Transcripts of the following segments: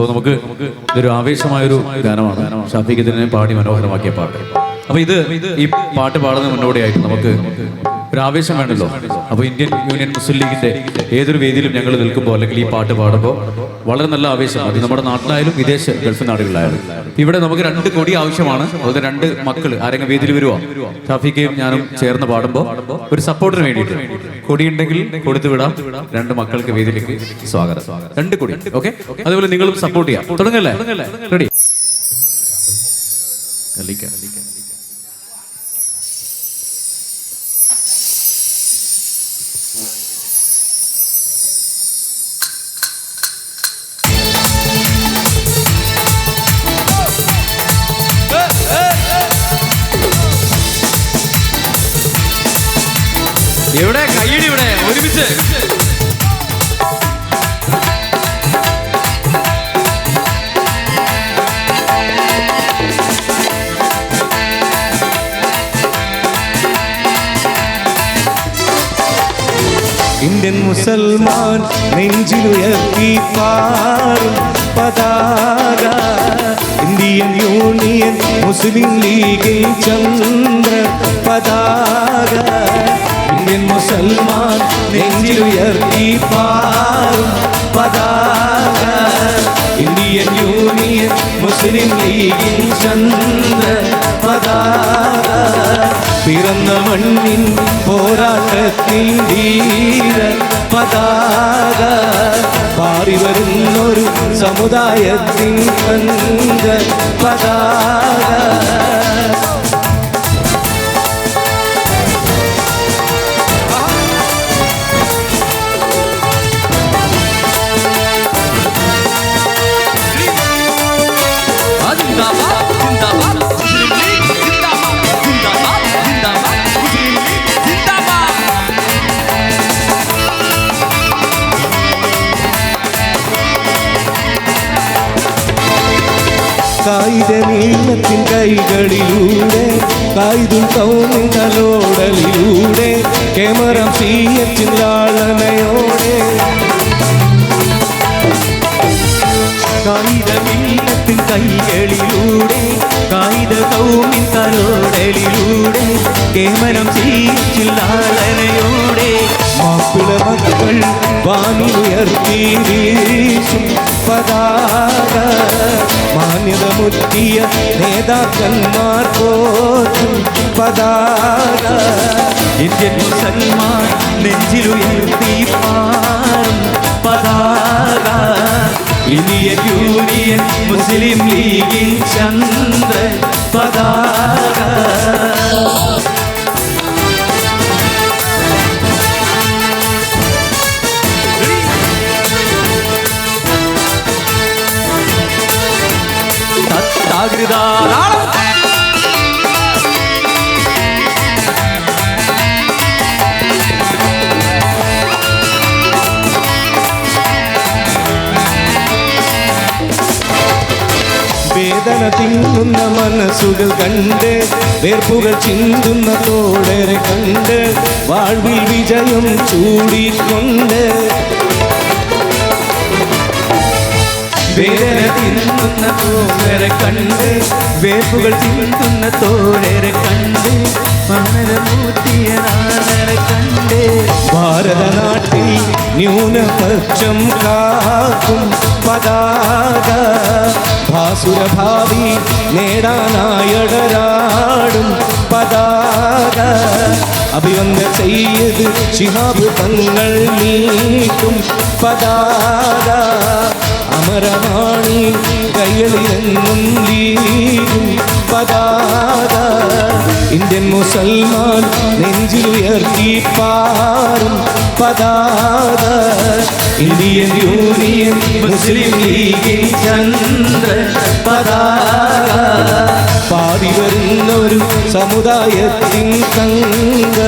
നമുക്ക് ഇതൊരു ആവേശമായൊരു ഗാനമാണ്. ഷാഫിക്ക് ഇതിനെ പാടി മനോഹരമാക്കിയ പാട്ട്. അപ്പൊ ഇത് ഈ പാട്ട് പാടുന്ന മുന്നോടിയായിട്ട് നമുക്ക് ഒരു ആവേശം വേണമല്ലോ. അപ്പൊ ഇന്ത്യൻ യൂണിയൻ മുസ്ലിം ലീഗിന്റെ ഏതൊരു വേദിയിലും ഞങ്ങൾ നിൽക്കുമ്പോൾ അല്ലെങ്കിൽ ഈ പാട്ട് പാടുമ്പോൾ വളരെ നല്ല ആവേശം. അത് നമ്മുടെ നാട്ടിലായാലും വിദേശ ഗൾഫ് നാടുകളിലായാലും. ഇവിടെ നമുക്ക് രണ്ട് കൊടി ആവശ്യമാണ്. അതുപോലെ രണ്ട് മക്കൾ ആരെങ്കിലും വേദിയിൽ വരുവോ? ഷാഫിക്കയും ഞാനും ചേർന്ന് പാടുമ്പോൾ ഒരു സപ്പോർട്ടിന് വേണ്ടിയിട്ട്. കൊടി ഉണ്ടെങ്കിൽ കൊടുത്തു വിടാം. രണ്ട് മക്കൾക്ക് വേദിയിലേക്ക് സ്വാഗതം. രണ്ട് കൊടി. ഓക്കെ അതുപോലെ നിങ്ങളും സപ്പോർട്ട് ചെയ്യാം. തുടങ്ങല്ലേ? റെഡി ഇവിടെ കൈയടി ഇവിടെ ഒരുമിച്ച്. ഇന്ത്യൻ മുസൽമാൻ നെഞ്ചിലുയർത്തി പാറും പതാക. ഇന്ത്യൻ യൂണിയൻ മുസ്ലിം ലീഗിൽ ചന്ദ്ര പതാക ഇന്ത്യൻ മുസൽമാൻ നെഞ്ചിലുയർത്തി പാറും പതാക ഇന്ത്യൻ യൂണിയൻ മുസ്ലിം ലീഗിൻ ചന്ദ്ര പതാക പിറന്ന മണ്ണിൻ പോരാട്ടത്തിൽ ധീര പതാക പാറി വരുന്നൊരു സമുദായത്തിൻ പതാക കായിക കൈകളിലൂടെ കായിതും കൗമിൻ തലോടലിലൂടെ ക്യാമറ സി എച്ചിൻ ലാളനയോടെ കായിക നീളത്തിൻ കൈകളിലൂടെ കായിക കൗമിൻ തലോടലിലൂടെ കേമരം സീച്ചിൽ ലാളനയോടെ മാപ്പിള മക്കൾ വാനിലുയർത്തി മാന്യത മുറ്റിയ നേതാക്കന്മാർ പോറ്റും പതാക ഇന്ത്യൻ മുസൽമാൻ നെഞ്ചിലുയർത്തി പാറും പതാക. ഇനിയ യൂണിയൻ മുസ്ലിം ലീഗിൻ ചന്ദ്ര പതാക. തത്താകൃതാരാളം വേദന തിങ്ങുന്ന മനസ്സുകൾ കണ്ട് വേർപ്പുകൾ ചിന്തുന്ന തോഴരെ കണ്ട് വാഴ്വിൽ വിജയം ചൂടിക്കൊണ്ട് വേദന തിന്നുന്ന തോഴരെ കണ്ട് വേപ്പുകൾ തിന്നുന്ന തോഴരെ കണ്ട് മണലമൂട്ടിയ നാളരെ കണ്ട്. ഭാരതനാട്ടിൽ ന്യൂനപക്ഷം കാക്കും പതാക. ഭാസുരഭാവി നേടാനായടരാടും പതാക. അഭിവന്ദ ചെയ്ത് ശിഹാബ് തങ്ങൾ നീക്കും പതാക. അമരമാണി കൈകളിലെന്നും ലീഗും പതാക ഇന്ത്യൻ മുസൽമാൻ നെഞ്ചിലുയർത്തി പാറും പതാക. ഇന്ത്യൻ യൂണിയൻ മുസ്ലിം ലീഗിൻ ചന്ദ്ര പതാക. പാടി വരുന്ന ഒരു സമുദായത്തിൻ തങ്ക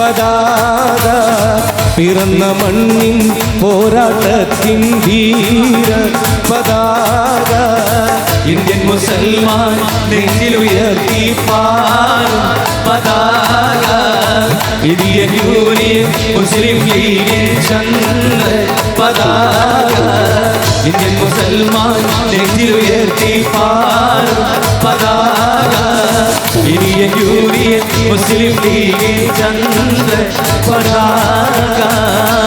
പതാക. പിറന്ന മണ്ണിൻ പോരാട്ടത്തിൻ ധീര പതാക. ഇന്ത്യൻ മുസൽമാൻ നെഞ്ചിലുയർത്തി പാ ഇന്ത്യൻ യൂണിയൻ മുസ്ലിം ലീഗിൻ ചന്ദ്ര പതാക. ഇന്ത്യൻ മുസൽമാൻ നെഞ്ചിലുയർത്തി പാറും പതാക. ഇന്ത്യൻ യൂണിയൻ മുസ്ലിം ലീഗിൻ ചന്ദ്ര പതാക.